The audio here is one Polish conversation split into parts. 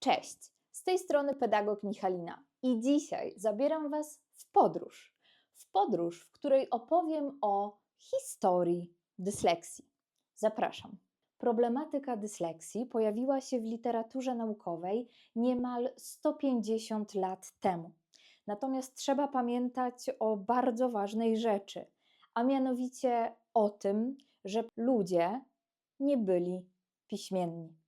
Cześć, z tej strony pedagog Michalina i dzisiaj zabieram Was w podróż. W podróż, w której opowiem o historii dysleksji. Zapraszam. Problematyka dysleksji pojawiła się w literaturze naukowej niemal 150 lat temu. Natomiast trzeba pamiętać o bardzo ważnej rzeczy, a mianowicie o tym, że ludzie nie byli piśmienni.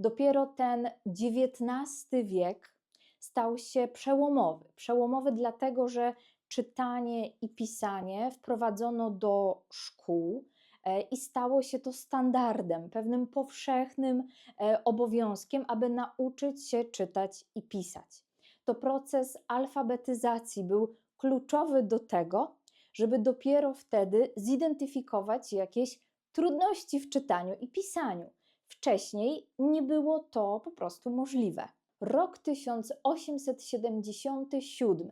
Dopiero ten XIX wiek stał się przełomowy. Przełomowy dlatego, że czytanie i pisanie wprowadzono do szkół e, i stało się to standardem, pewnym powszechnym e, obowiązkiem, aby nauczyć się czytać i pisać. To proces alfabetyzacji był kluczowy do tego, żeby dopiero wtedy zidentyfikować jakieś trudności w czytaniu i pisaniu. Wcześniej nie było to po prostu możliwe. Rok 1877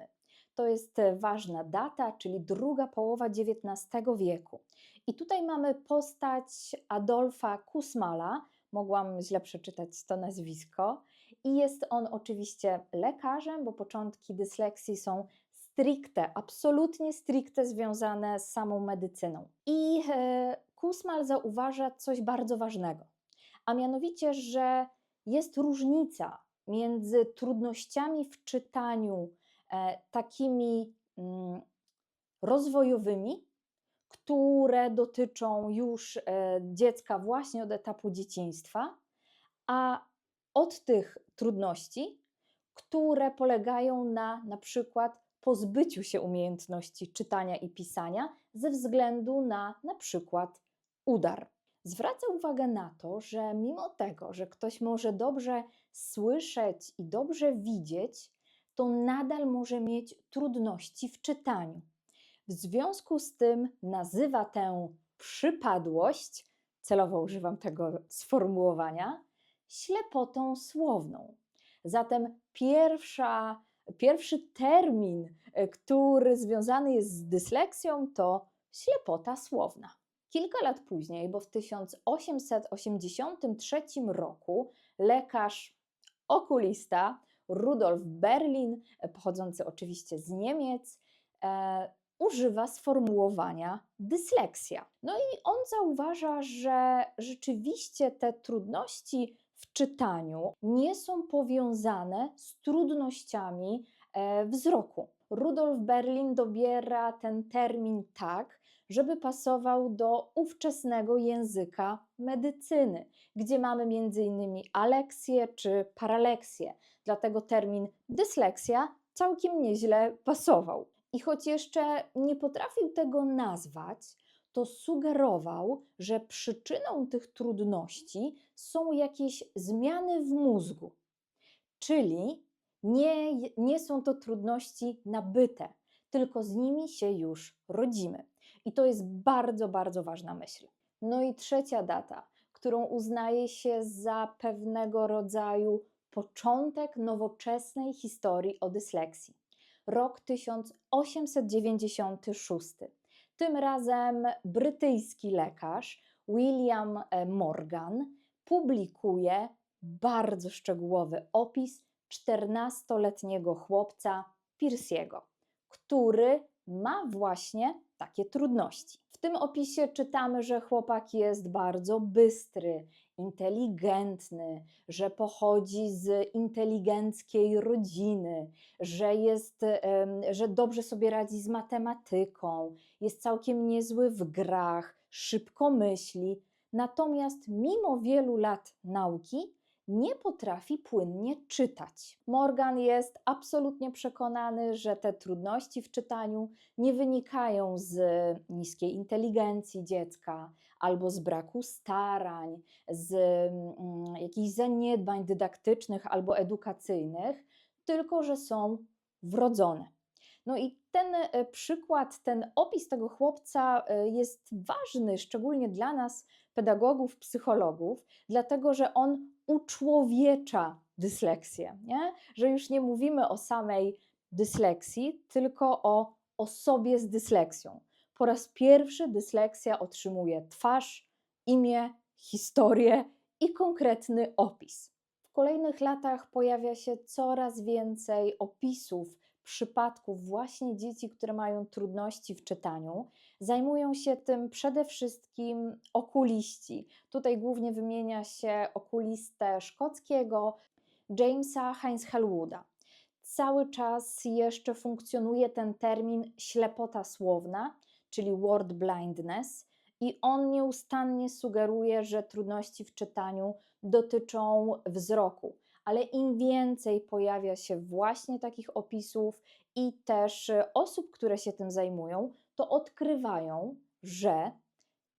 to jest ważna data, czyli druga połowa XIX wieku. I tutaj mamy postać Adolfa Kusmala, mogłam źle przeczytać to nazwisko, i jest on oczywiście lekarzem, bo początki dysleksji są stricte, absolutnie stricte związane z samą medycyną. I e, Kusmal zauważa coś bardzo ważnego a mianowicie, że jest różnica między trudnościami w czytaniu e, takimi mm, rozwojowymi, które dotyczą już e, dziecka właśnie od etapu dzieciństwa, a od tych trudności, które polegają na na przykład pozbyciu się umiejętności czytania i pisania ze względu na na przykład udar zwraca uwagę na to, że mimo tego, że ktoś może dobrze słyszeć i dobrze widzieć, to nadal może mieć trudności w czytaniu. W związku z tym nazywa tę przypadłość, celowo używam tego sformułowania, ślepotą słowną. Zatem pierwsza, pierwszy termin, e, który związany jest z dysleksją, to ślepota słowna. Kilka lat później, bo w 1883 roku, lekarz okulista Rudolf Berlin, pochodzący oczywiście z Niemiec, e, używa sformułowania dysleksja. No i on zauważa, że rzeczywiście te trudności w czytaniu nie są powiązane z trudnościami e, wzroku. Rudolf Berlin dobiera ten termin tak, żeby pasował do ówczesnego języka medycyny, gdzie mamy m.in. aleksję czy paraleksję. Dlatego termin dysleksja całkiem nieźle pasował. I choć jeszcze nie potrafił tego nazwać, to sugerował, że przyczyną tych trudności są jakieś zmiany w mózgu. Czyli nie, nie są to trudności nabyte, tylko z nimi się już rodzimy. I to jest bardzo, bardzo ważna myśl. No i trzecia data, którą uznaje się za pewnego rodzaju początek nowoczesnej historii o dysleksji. Rok 1896. Tym razem brytyjski lekarz William e, Morgan publikuje bardzo szczegółowy opis 14-letniego chłopca Piersiego, który ma właśnie takie trudności. W tym opisie czytamy, że chłopak jest bardzo bystry, inteligentny, że pochodzi z inteligenckiej rodziny, że jest, że dobrze sobie radzi z matematyką, jest całkiem niezły w grach, szybko myśli. Natomiast mimo wielu lat nauki nie potrafi płynnie czytać. Morgan jest absolutnie przekonany, że te trudności w czytaniu nie wynikają z niskiej inteligencji dziecka albo z braku starań, z mm, jakichś zaniedbań dydaktycznych albo edukacyjnych, tylko że są wrodzone. No i ten e, przykład, ten opis tego chłopca e, jest ważny, szczególnie dla nas, pedagogów, psychologów, dlatego że on uczłowiecza dysleksję, nie? że już nie mówimy o samej dysleksji, tylko o osobie z dysleksją. Po raz pierwszy dysleksja otrzymuje twarz, imię, historię i konkretny opis. W kolejnych latach pojawia się coraz więcej opisów przypadków właśnie dzieci, które mają trudności w czytaniu. Zajmują się tym przede wszystkim okuliści. Tutaj głównie wymienia się okulistę szkockiego Jamesa Heinz Hellwooda. Cały czas jeszcze funkcjonuje ten termin ślepota słowna, czyli word blindness, i on nieustannie sugeruje, że trudności w czytaniu dotyczą wzroku ale im więcej pojawia się właśnie takich opisów i też osób, które się tym zajmują, to odkrywają, że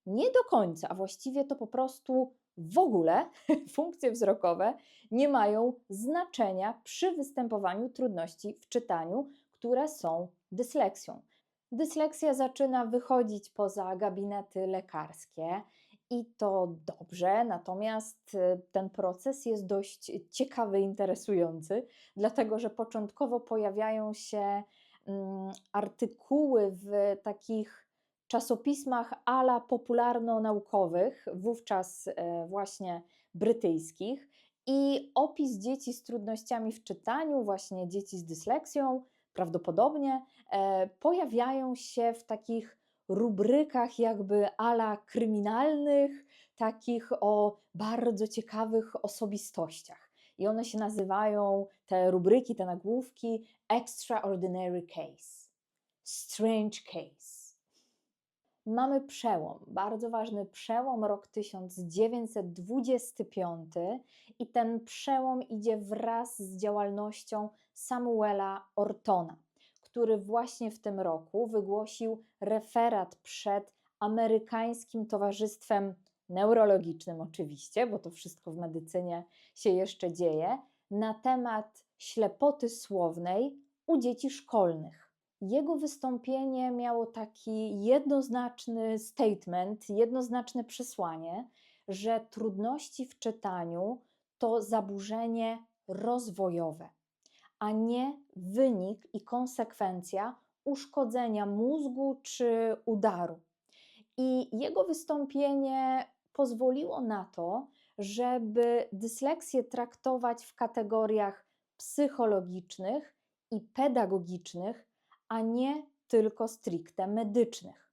nie do końca, a właściwie to po prostu w ogóle funkcje wzrokowe nie mają znaczenia przy występowaniu trudności w czytaniu, które są dysleksją. Dysleksja zaczyna wychodzić poza gabinety lekarskie i to dobrze, natomiast y, ten proces jest dość ciekawy, interesujący, dlatego że początkowo pojawiają się artykuły w takich czasopismach ala popularno-naukowych, wówczas e, właśnie brytyjskich, i opis dzieci z trudnościami w czytaniu, właśnie dzieci z dysleksją, prawdopodobnie e, pojawiają się w takich rubrykach jakby ala kryminalnych, takich o bardzo ciekawych osobistościach. I one się nazywają, te rubryki, te nagłówki, Extraordinary Case, Strange Case. Mamy przełom, bardzo ważny przełom, rok 1925, i ten przełom idzie wraz z działalnością Samuela Ortona który właśnie w tym roku wygłosił referat przed amerykańskim towarzystwem neurologicznym, oczywiście, bo to wszystko w medycynie się jeszcze dzieje, na temat ślepoty słownej u dzieci szkolnych. Jego wystąpienie miało taki jednoznaczny statement, jednoznaczne przesłanie, że trudności w czytaniu to zaburzenie rozwojowe a nie wynik i konsekwencja uszkodzenia mózgu czy udaru. I jego wystąpienie pozwoliło na to, żeby dysleksję traktować w kategoriach psychologicznych i pedagogicznych, a nie tylko stricte medycznych.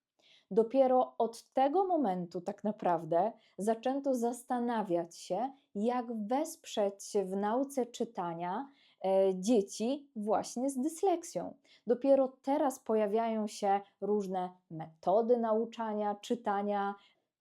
Dopiero od tego momentu, tak naprawdę, zaczęto zastanawiać się, jak wesprzeć w nauce czytania E, dzieci właśnie z dysleksją. Dopiero teraz pojawiają się różne metody nauczania, czytania.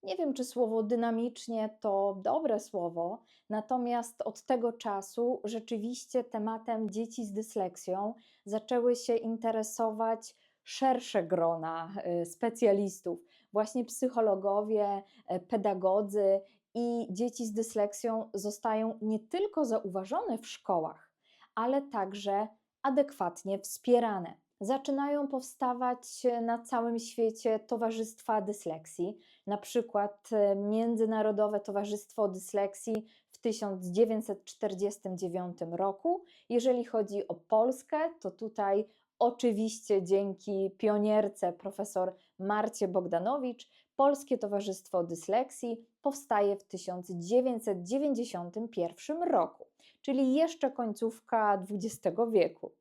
Nie wiem, czy słowo dynamicznie to dobre słowo, natomiast od tego czasu rzeczywiście tematem dzieci z dysleksją zaczęły się interesować szersze grona e, specjalistów, właśnie psychologowie, e, pedagodzy i dzieci z dysleksją zostają nie tylko zauważone w szkołach, ale także adekwatnie wspierane. Zaczynają powstawać na całym świecie towarzystwa dysleksji, na przykład e, Międzynarodowe Towarzystwo Dysleksji w 1949 roku. Jeżeli chodzi o Polskę, to tutaj oczywiście dzięki pionierce profesor Marcie Bogdanowicz Polskie Towarzystwo Dysleksji powstaje w 1991 roku czyli jeszcze końcówka XX wieku.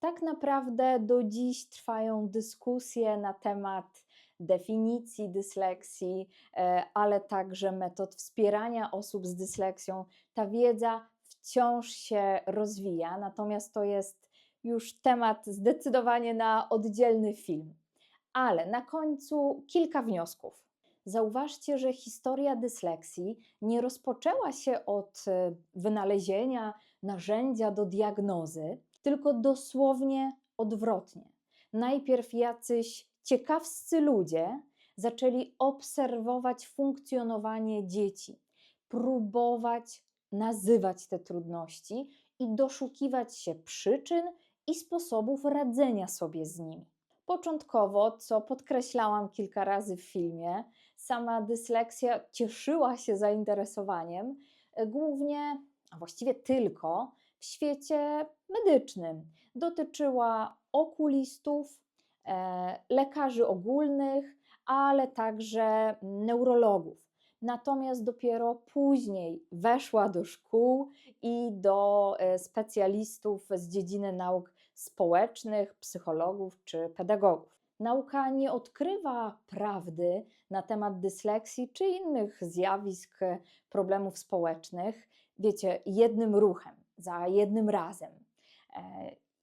Tak naprawdę do dziś trwają dyskusje na temat definicji dysleksji, e, ale także metod wspierania osób z dysleksją. Ta wiedza wciąż się rozwija, natomiast to jest już temat zdecydowanie na oddzielny film. Ale na końcu kilka wniosków. Zauważcie, że historia dysleksji nie rozpoczęła się od e, wynalezienia narzędzia do diagnozy, tylko dosłownie odwrotnie. Najpierw jacyś ciekawscy ludzie zaczęli obserwować funkcjonowanie dzieci, próbować nazywać te trudności i doszukiwać się przyczyn i sposobów radzenia sobie z nimi. Początkowo, co podkreślałam kilka razy w filmie, sama dysleksja cieszyła się zainteresowaniem, e, głównie, a właściwie tylko w świecie medycznym. Dotyczyła okulistów, e, lekarzy ogólnych, ale także neurologów. natomiast dopiero później weszła do szkół i do e, specjalistów z dziedziny nauk społecznych, psychologów czy pedagogów. Nauka nie odkrywa prawdy na temat dysleksji czy innych zjawisk, problemów społecznych, wiecie, jednym ruchem, za jednym razem. E,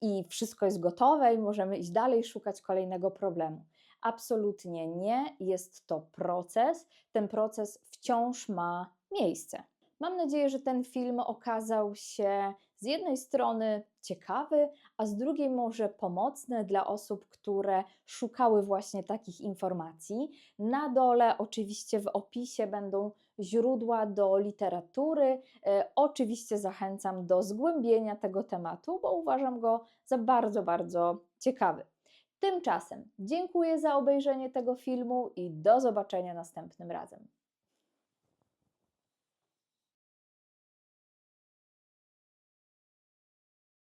I wszystko jest gotowe i możemy iść dalej, szukać kolejnego problemu. Absolutnie nie, jest to proces. Ten proces wciąż ma miejsce. Mam nadzieję, że ten film okazał się z jednej strony ciekawy, a z drugiej może pomocny dla osób, które szukały właśnie takich informacji. Na dole, oczywiście w opisie, będą źródła do literatury. E, Oczywiście zachęcam do zgłębienia tego tematu, bo uważam go za bardzo, bardzo ciekawy. Tymczasem dziękuję za obejrzenie tego filmu i do zobaczenia następnym razem.